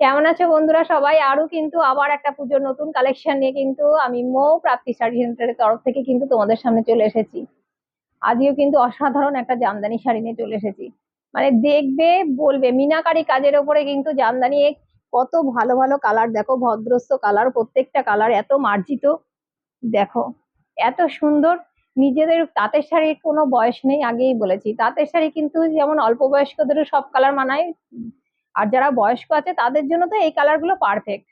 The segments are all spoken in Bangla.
কেমন আছো বন্ধুরা? সবাই আরও কিন্তু আবার একটা পুজোর নতুন কালেকশন নিয়ে কিন্তু আমি মো প্রাপ্তি শাড়ি সেন্টারের তরফ থেকে কিন্তু তোমাদের সামনে চলে এসেছি। আজকেও কিন্তু অসাধারণ একটা জামদানি শাড়ি নিয়ে চলে এসেছি। মানে দেখবে, বলবে, মিনাকারি কাজের ওপরে কিন্তু জামদানি কত ভালো ভালো কালার দেখো, ভদ্রস্ত কালার প্রত্যেকটা কালার এত মার্জিত। দেখো, এত সুন্দর। নিজেদের তাঁতের শাড়ির কোনো বয়স নেই, আগেই বলেছি। তাঁতের শাড়ি কিন্তু যেমন অল্প বয়স্কদেরও সব কালার মানায়। আর যারা বয়স্ক আছে, তাদের জন্য তো এই কালারগুলো পারফেক্ট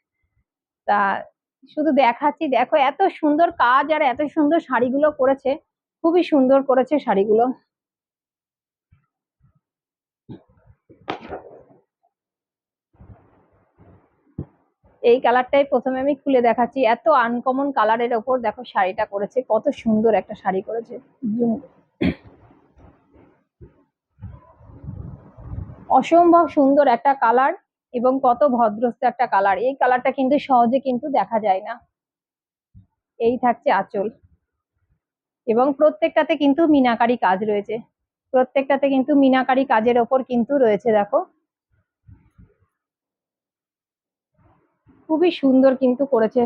তা শুধু দেখাচ্ছি, দেখো এত সুন্দর কাজ আর এত সুন্দর শাড়িগুলো করেছে, খুবই সুন্দর করেছে শাড়িগুলো। এই কালারটাই প্রথমে আমি খুলে দেখাচ্ছি, এত আনকমন কালারের ওপর দেখো শাড়িটা করেছে, কত সুন্দর একটা শাড়ি করেছে। অসম্ভব সুন্দর একটা কালার এবং কত ভদ্রস্ত একটা কালার। এই কালারটা কিন্তু সহজে কিন্তু দেখা যায় না। এই থাকছে আঁচল। এবং প্রত্যেকটাতে কিন্তু মিনাকারি কাজ রয়েছে। প্রত্যেকটাতে কিন্তু মিনাকারি কাজের ওপর কিন্তু রয়েছে, দেখো। খুবই সুন্দর কিন্তু করেছে।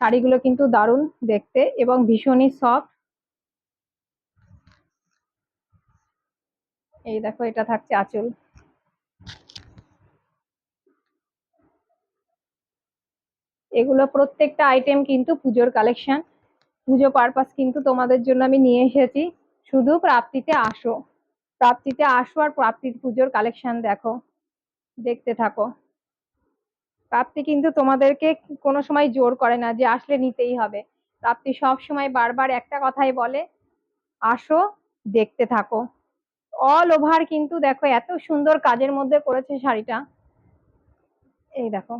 শাড়িগুলো কিন্তু দারুণ দেখতে এবং ভীষণই সফট এই দেখো, এটা থাকছে আঁচল। এগুলো প্রত্যেকটা আইটেম কিন্তু পুজোর কালেকশন পুজো পারপাস কিন্তু তোমাদের জন্য আমি নিয়ে এসেছি। শুধু প্রাপ্তিতে আসো। প্রাপ্তিতে আসো আর প্রাপ্তির পুজোর কালেকশন দেখো। দেখতে থাকো। প্রাপ্তি কিন্তু তোমাদেরকে কোনো সময় জোর করে না যে আসলে নিতেই হবে। প্রাপ্তি সব সময় বারবার একটা কথাই বলে, আসো, দেখতে থাকো। অল ওভার কিন্তু দেখো, এত সুন্দর কাজের মধ্যে করেছে শাড়িটা। এই দেখো।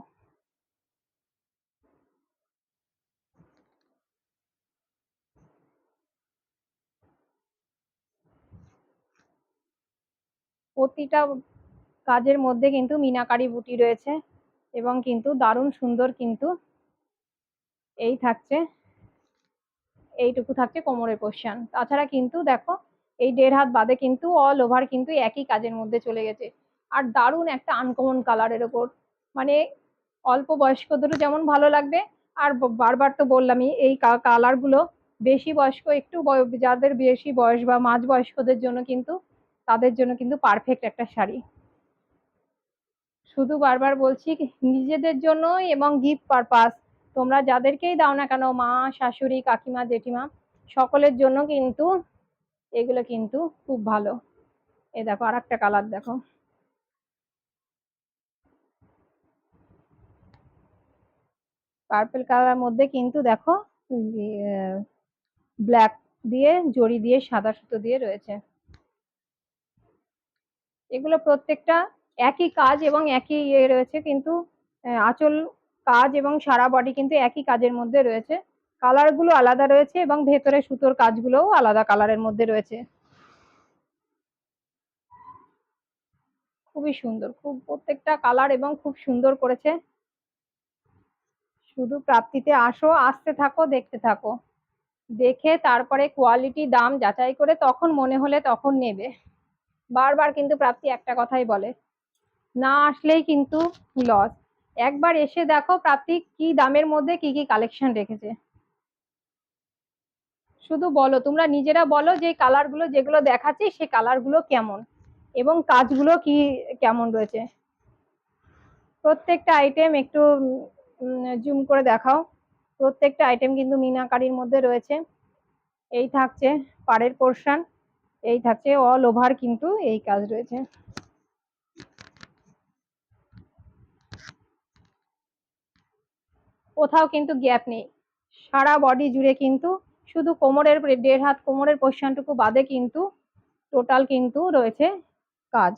প্রতিটা কাজের মধ্যে কিন্তু মিনাকারি বুটি রয়েছে এবং কিন্তু দারুণ সুন্দর কিন্তু এই থাকছে। এইটুকু থাকছে কোমরের পোর্শন তাছাড়া কিন্তু দেখো, এই দেড় হাত বাদে কিন্তু অল ওভার কিন্তু একই কাজের মধ্যে চলে গেছে। আর দারুণ একটা আনকমন কালারের ওপর। মানে অল্প বয়স্কদেরও যেমন ভালো লাগবে, আর বারবার তো বললামই, এই কালারগুলো বেশি বয়স্ক, একটু যাদের বেশি বয়স বা মাঝ বয়স্কদের জন্য কিন্তু তাদের জন্য কিন্তু পারফেক্ট একটা শাড়ি। শুধু বারবার বলছি নিজেদের জন্য এবং গিফট পারপাস তোমরা যাদেরকেই দাও না কেন, মা, শাশুড়ি, কাকিমা, জেঠিমা, সকলের জন্য কিন্তু এগুলো কিন্তু খুব ভালো। এ দেখো আর একটা কালার দেখো পার্পেল কালার মধ্যে কিন্তু দেখো ব্ল্যাক দিয়ে, জড়ি দিয়ে, সাদা সুতো দিয়ে রয়েছে। এগুলো প্রত্যেকটা একই কাজ এবং একই ইয়ে রয়েছে, কিন্তু আঁচল, কাজ এবং সারা বডি কিন্তু একই কাজের মধ্যে রয়েছে। কালারগুলো আলাদা রয়েছে এবং ভেতরে সুতোর কাজগুলোও আলাদা কালারের মধ্যে রয়েছে। খুবই সুন্দর, খুব প্রত্যেকটা কালার এবং খুব সুন্দর করেছে। শুধু প্রাপ্তিতে আসো, আসতে থাকো, দেখতে থাকো। দেখে তারপরে কোয়ালিটি দাম যাচাই করে তখন মনে হলে তখন নেবে। বারবার কিন্তু প্রাপ্তি একটা কথাই বলে। না আসলেই কিন্তু লস একবার এসে দেখো প্রাপ্তি কি দামের মধ্যে কি কি কালেকশন রেখেছে। শুধু বলো, তোমরা নিজেরা বলো যে কালারগুলো যেগুলো দেখাচ্ছি সে কালারগুলো কেমন এবং কাজগুলো কি কেমন রয়েছে। প্রত্যেকটা আইটেম একটু জুম করে দেখাও। প্রত্যেকটা আইটেম কিন্তু মিনাকারির মধ্যে রয়েছে। এই থাকছে পাড়ের পোর্শন এই থাকছে অল ওভার কিন্তু এই কাজ রয়েছে। কোথাও কিন্তু গ্যাপ নেই। সারা বডি জুড়ে কিন্তু শুধু কোমরের দেড় হাত কোমরের পোর্শনটুকু বাদে কিন্তু টোটাল কিন্তু রয়েছে কাজ।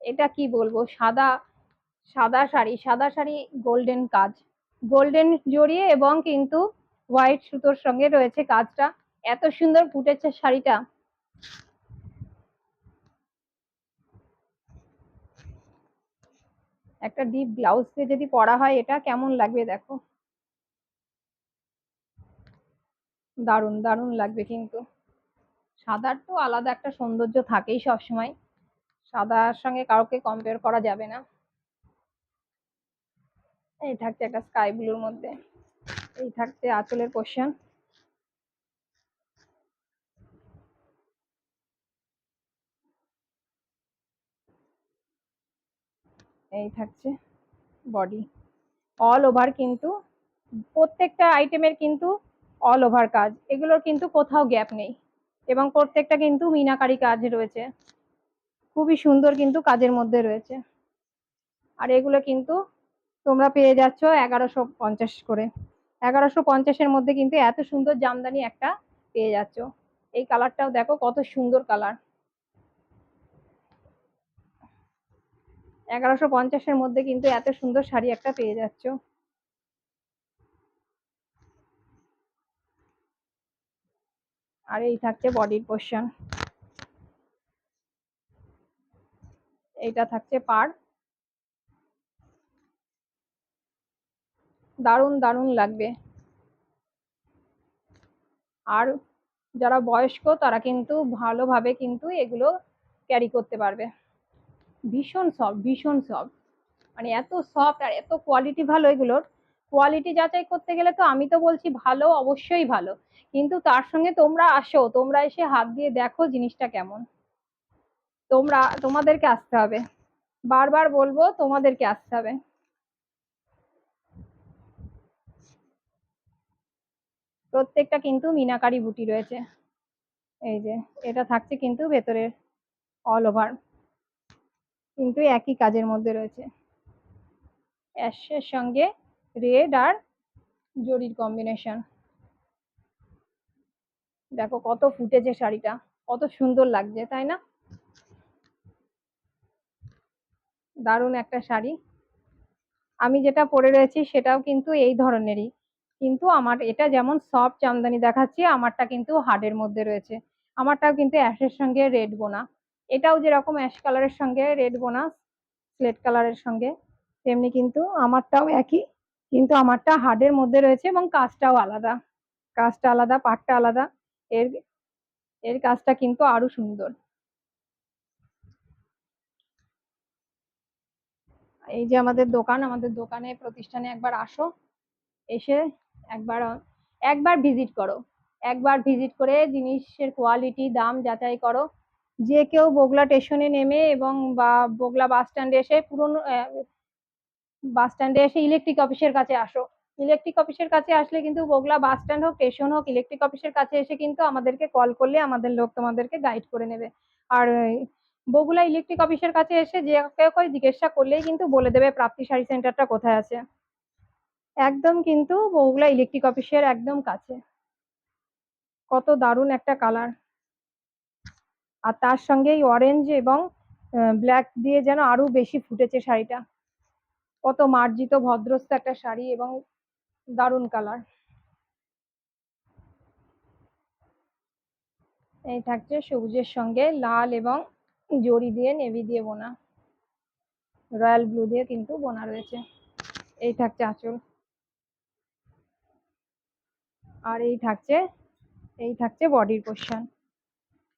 এটা কি বলব? সাদা সাদা শাড়ি সাদা শাড়ি গোল্ডেন কাজ। গোল্ডেন জড়িয়ে এবং কিন্তু হোয়াইট সুতোর সঙ্গে রয়েছে কাজটা। এত সুন্দর ফুটেছে শাড়িটা। একটা ডিপ ব্লাউজ দিয়ে যদি পরা হয়, এটা কেমন লাগবে দেখো? দারুণ দারুণ লাগবে কিন্তু। সাদার তো আলাদা একটা সৌন্দর্য থাকেই সব সময় সাদার সঙ্গে কাউকে কম্পেয়ার করা যাবে না। এই থাকছে একটা স্কাই ব্লুর মধ্যে। এই থাকছে আঁচলের পোর্শন এই থাকছে বডি অল ওভার কিন্তু, প্রত্যেকটা আইটেমের কিন্তু অল ওভার কাজ। এগুলোর কিন্তু কোথাও গ্যাপ নেই। এবং প্রত্যেকটা কিন্তু মিনাকারি কাজ রয়েছে। খুবই সুন্দর কিন্তু কাজের মধ্যে রয়েছে। আর এগুলো কিন্তু তোমরা পেয়ে যাচ্ছ এগারোশো পঞ্চাশ করে। এগারোশো পঞ্চাশের মধ্যে কিন্তু এত সুন্দর জামদানি একটা পেয়ে যাচ্ছ। এই কালারটাও দেখো কত সুন্দর কালার এগারোশো পঞ্চাশের মধ্যে কিন্তু এত সুন্দর শাড়ি একটা পেয়ে যাচ্ছ। আর এই থাকছে বডির পোর্শন। এইটা থাকছে পার। দারুণ দারুণ লাগবে। আর যারা বয়স্ক, তারা কিন্তু ভালোভাবে কিন্তু এগুলো ক্যারি করতে পারবে। ভীষণ সফট ভীষণ সফট মানে এত সফট আর এত কোয়ালিটি ভালো এগুলোর। কোয়ালিটি যাচাই করতে গেলে তো আমি তো বলছি ভালো, অবশ্যই ভালো। কিন্তু তার সঙ্গে তোমরা আসো, তোমরা এসে হাত দিয়ে দেখো জিনিসটা কেমন। তোমরা, তোমাদেরকে আসতে হবে। বারবার বলব, তোমাদেরকে আসতে হবে। প্রত্যেকটা কিন্তু মিনাকারি বুটি রয়েছে। এই যে, এটা থাকছে কিন্তু ভেতরের অল ওভার কিন্তু একই কাজের মধ্যে রয়েছে। অ্যাশের সঙ্গে রেড আর জরির কম্বিনেশন। দেখো কত ফুটেছে শাড়িটা, কত সুন্দর লাগছে, তাই না? দারুণ একটা শাড়ি। আমি যেটা পরে রয়েছি সেটাও কিন্তু এই ধরনেরই। কিন্তু আমার এটা যেমন সফট জামদানি দেখাচ্ছি, আমারটা কিন্তু হার্ডের মধ্যে রয়েছে। আমারটাও কিন্তু অ্যাশের সঙ্গে রেড বোনা। এটাও যেরকম অ্যাশ কালারের সঙ্গে রেড বোনা স্লেট কালারের সঙ্গে, তেমনি কিন্তু আমারটাও একই, কিন্তু আমারটা হার্ডের মধ্যে রয়েছে এবং কাজটাও আলাদা। কাজটা আলাদা পাটটা আলাদা। এর এর কাজটা কিন্তু আরও সুন্দর। এই যে আমাদের দোকান, আমাদের দোকানে প্রতিষ্ঠানে একবার আসো, এসে একবার একবার ভিজিট করো। একবার ভিজিট করে জিনিসের কোয়ালিটি দাম যাচাই করো। যে কেউ বগলা স্টেশনে নেমে এবং বা বগলা বাস স্ট্যান্ডে এসে পুরনো বাস স্ট্যান্ডে এসে ইলেকট্রিক অফিসের কাছে আসো। ইলেকট্রিক অফিসের কাছে আসলে কিন্তু বগলা বাস স্ট্যান্ড হোক স্টেশন হোক ইলেকট্রিক অফিসের কাছে এসে কিন্তু আমাদেরকে কল করলে আমাদের লোক তোমাদেরকে গাইড করে নেবে। আর বগুলা ইলেকট্রিক অফিসের কাছে এসে যে কেউ করে জিজ্ঞাসা করলেই কিন্তু বলে দেবে প্রাপ্তি শাড়ি সেন্টারটা কোথায় আছে। একদম কিন্তু বগুলা ইলেকট্রিক অফিসের একদম কাছে। কত দারুণ একটা কালার আর তার সঙ্গে এই অরেঞ্জ এবং ব্ল্যাক দিয়ে যেন আরও বেশি ফুটেছে শাড়িটা। কত মার্জিত ভদ্রস্থ একটা শাড়ি এবং দারুণ কালার এই থাকছে সবুজের সঙ্গে লাল এবং জরি দিয়ে নেভি দিয়ে বোনা। রয়্যাল ব্লু দিয়ে কিন্তু বোনা রয়েছে। এই থাকছে আঁচল। আর এই থাকছে এই থাকছে বডির পোর্শন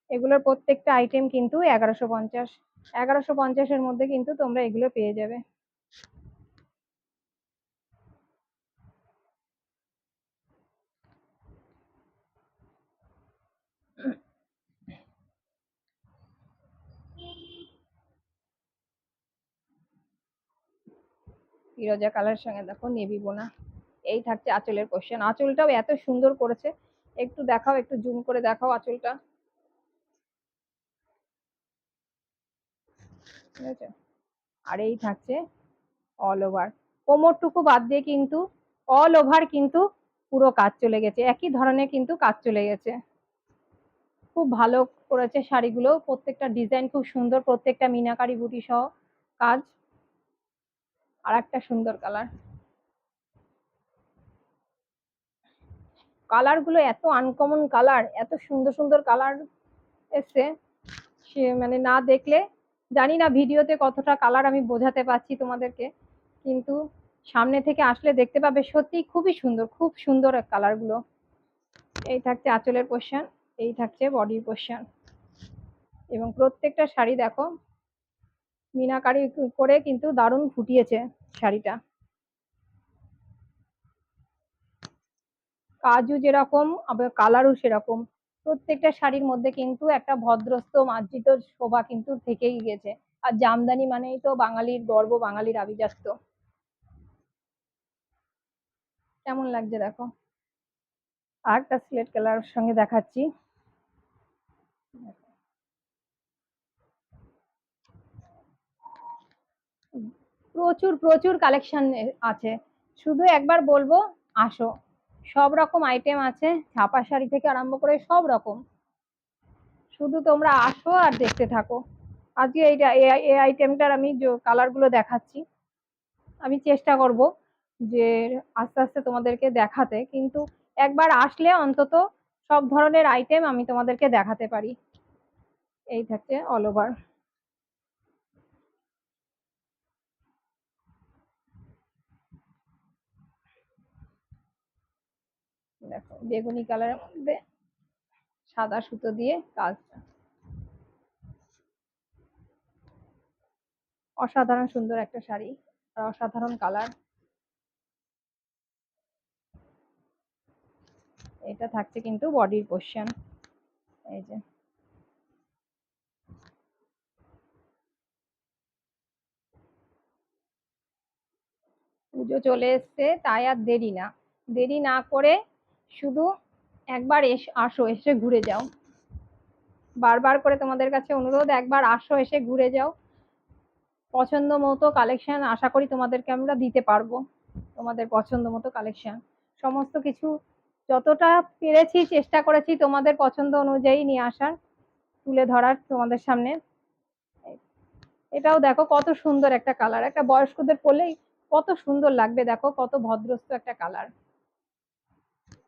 এগুলোর প্রত্যেকটা আইটেম কিন্তু এগারোশো পঞ্চাশ। এগারোশো পঞ্চাশের মধ্যে কিন্তু তোমরা এগুলো পেয়ে যাবে। ফিরোজা কালারের সঙ্গে দেখো নেভি বোনা। এই থাকছে আঁচলের কোশ্চেন আঁচলটাও এত সুন্দর করেছে। একটু দেখাও, একটু জুম করে দেখাও আঁচলটা। আছে? আর এই থাকছে অল ওভার কোমরটুকু বাদ দিয়ে কিন্তু অল ওভার কিন্তু পুরো কাজ চলে গেছে। একই ধরনের কিন্তু কাজ চলে গেছে। খুব ভালো করেছে শাড়িগুলো। প্রত্যেকটা ডিজাইন খুব সুন্দর। প্রত্যেকটা মিনাকারি বুটি সহ কাজ। আর একটা সুন্দর কালার কালারগুলো এত আনকমন কালার এত সুন্দর সুন্দর কালার এসছে। সে মানে না দেখলে জানি না ভিডিওতে কতটা কালার আমি বোঝাতে পারছি তোমাদেরকে, কিন্তু সামনে থেকে আসলে দেখতে পাবে সত্যি খুবই সুন্দর, খুব সুন্দর কালারগুলো এই থাকছে আঁচলের কোশ্চান এই থাকছে বডির কোশ্চান এবং প্রত্যেকটা শাড়ি দেখো, মিনাকারি করে কিন্তু দারুণ ফুটিয়েছে শাড়িটা। কাজু যেরকম, আবার কালারও সেরকম। প্রত্যেকটা শাড়ির মধ্যে কিন্তু একটা ভদ্রস্ত মার্জিত শোভা কিন্তু থেকেই গেছে। আর জামদানি মানেই তো বাঙালির গর্ব, বাঙালির আভিজাত্য। কেমন লাগছে দেখো? আর একটা স্লেট কালার সঙ্গে দেখাচ্ছি। প্রচুর প্রচুর কালেকশন আছে। শুধু একবার বলব, আসো। সব রকম আইটেম আছে, ছাপা শাড়ি থেকে আরম্ভ করে সব রকম। শুধু তোমরা আসো আর দেখতে থাকো। আজকে এইটা এই- আইটেমটার আমি কালারগুলো দেখাচ্ছি, আমি চেষ্টা করব যে আস্তে আস্তে তোমাদেরকে দেখাতে। কিন্তু একবার আসলে অন্তত সব ধরনের আইটেম আমি তোমাদেরকে দেখাতে পারি। এই থাকছে অল ওভার দেখো, বেগুনি কালারের মধ্যে সাদা সুতো দিয়ে কাজটা। অসাধারণ সুন্দর একটা শাড়ি, আর অসাধারণ কালার এটা থাকছে কিন্তু বডির পোর্শন এই যে। পুজো চলে এসছে, তাই আর দেরি না। দেরি না করে শুধু একবার এস, আসো, এসে ঘুরে যাও। বারবার করে তোমাদের কাছে অনুরোধ, একবার আসো, এসে ঘুরে যাও। পছন্দ মতো কালেকশন আশা করি তোমাদেরকে আমরা দিতে পারব। তোমাদের পছন্দ মতো কালেকশন সমস্ত কিছু যতটা পেরেছি, চেষ্টা করেছি তোমাদের পছন্দ অনুযায়ী নিয়ে আসার, তুলে ধরার তোমাদের সামনে। এটাও দেখো কত সুন্দর একটা কালার একটা বয়স্কদের পরলেই কত সুন্দর লাগবে, দেখো কত ভদ্রস্ত একটা কালার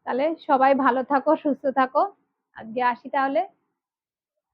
তাহলে সবাই ভালো থাকো সুস্থ থাকো। আজকে আসি তাহলে।